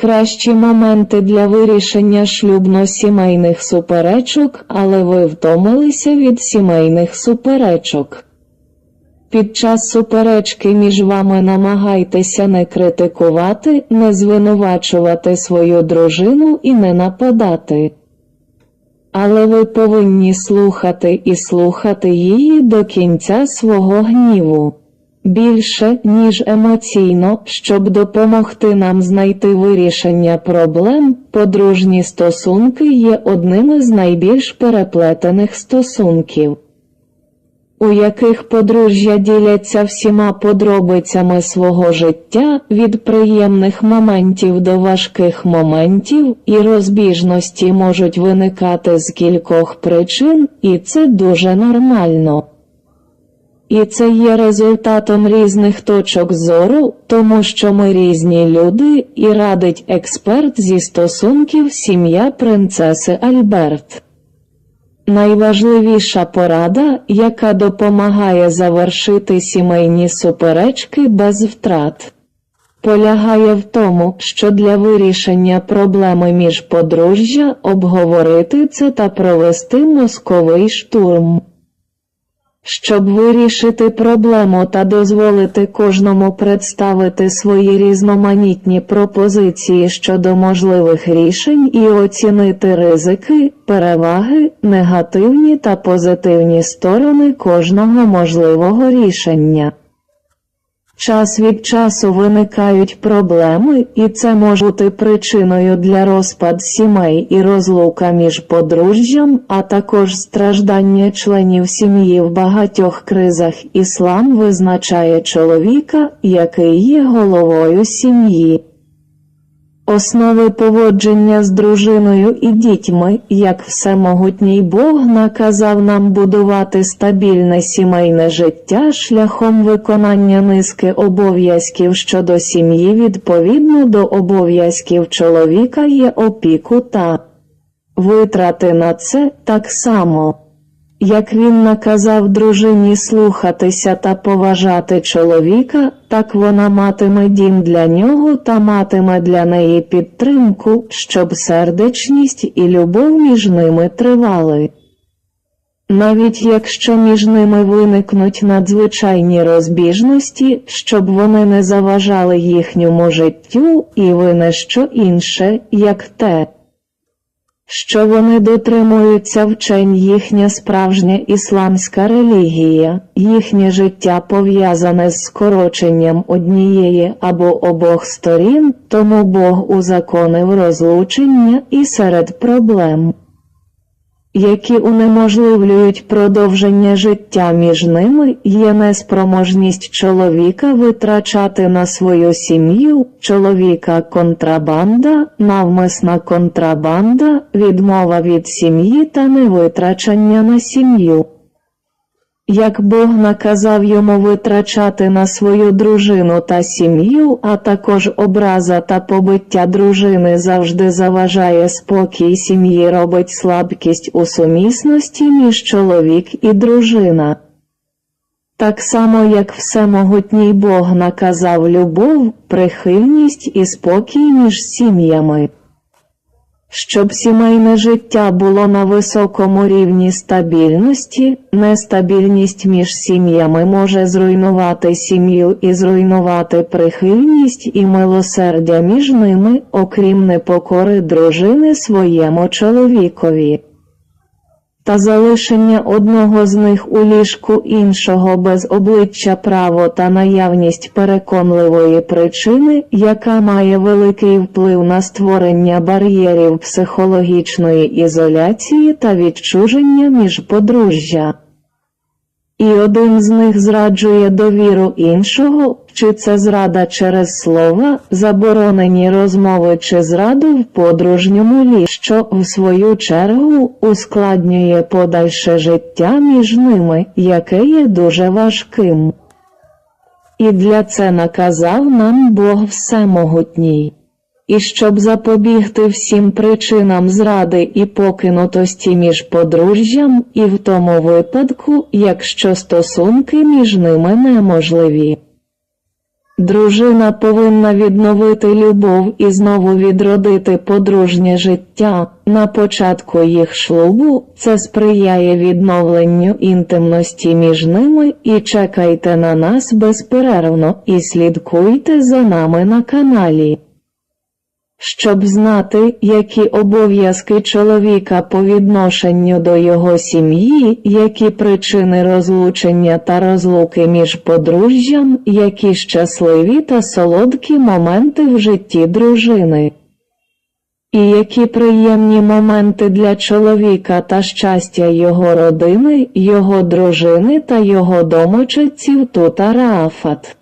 кращі моменти для вирішення шлюбно-сімейних суперечок, але ви втомилися від сімейних суперечок. Під час суперечки між вами намагайтеся не критикувати, не звинувачувати свою дружину і не нападати. Але ви повинні слухати і слухати її до кінця свого гніву. Більше, ніж емоційно, щоб допомогти нам знайти вирішення проблем, подружні стосунки є одним із найбільш переплетених стосунків у яких подружжя діляться всіма подробицями свого життя від приємних моментів до важких моментів, і розбіжності можуть виникати з кількох причин, і це дуже нормально. І це є результатом різних точок зору, тому що ми різні люди, і радить експерт зі стосунків сім'я принцеси Альберт. Найважливіша порада, яка допомагає завершити сімейні суперечки без втрат, полягає в тому, що для вирішення проблеми між подружжя обговорити це та провести мозковий штурм. Щоб вирішити проблему та дозволити кожному представити свої різноманітні пропозиції щодо можливих рішень і оцінити ризики, переваги, негативні та позитивні сторони кожного можливого рішення. Час від часу виникають проблеми, і це може бути причиною для розпад сімей і розлука між подружжям, а також страждання членів сім'ї в багатьох кризах. Іслам визначає чоловіка, який є головою сім'ї. Основи поводження з дружиною і дітьми, як всемогутній Бог наказав нам будувати стабільне сімейне життя шляхом виконання низки обов'язків щодо сім'ї відповідно до обов'язків чоловіка є опіку та витрати на це так само. Як він наказав дружині слухатися та поважати чоловіка, так вона матиме дім для нього та матиме для неї підтримку, щоб сердечність і любов між ними тривали. Навіть якщо між ними виникнуть надзвичайні розбіжності, щоб вони не заважали їхньому життю, і ви не що інше, як те що вони дотримуються вчень їхня справжня ісламська релігія, їхнє життя пов'язане з скороченням однієї або обох сторін, тому Бог узаконив розлучення і серед проблем які унеможливлюють продовження життя між ними, є неспроможність чоловіка витрачати на свою сім'ю, чоловіка контрабанда, навмисна контрабанда, відмова від сім'ї та невитрачання на сім'ю. Як Бог наказав йому витрачати на свою дружину та сім'ю, а також образа та побиття дружини завжди заважає спокій сім'ї, робить слабкість у сумісності між чоловік і дружина. Так само, як всемогутній Бог наказав любов, прихильність і спокій між сім'ями. Щоб сімейне життя було на високому рівні стабільності, нестабільність між сім'ями може зруйнувати сім'ю і зруйнувати прихильність і милосердя між ними, окрім непокори дружини своєму чоловікові та залишення одного з них у ліжку іншого без обличчя право та наявність переконливої причини, яка має великий вплив на створення бар'єрів психологічної ізоляції та відчуження між подружжя і один з них зраджує довіру іншого, чи це зрада через слова, заборонені розмови чи зраду в подружньому лі, що в свою чергу ускладнює подальше життя між ними, яке є дуже важким. І для це наказав нам Бог Всемогутній і щоб запобігти всім причинам зради і покинутості між подружжям, і в тому випадку, якщо стосунки між ними неможливі. Дружина повинна відновити любов і знову відродити подружнє життя. На початку їх шлюбу це сприяє відновленню інтимності між ними і чекайте на нас безперервно і слідкуйте за нами на каналі. Щоб знати, які обов'язки чоловіка по відношенню до його сім'ї, які причини розлучення та розлуки між подружжям, які щасливі та солодкі моменти в житті дружини. І які приємні моменти для чоловіка та щастя його родини, його дружини та його домочадців тут Арафат.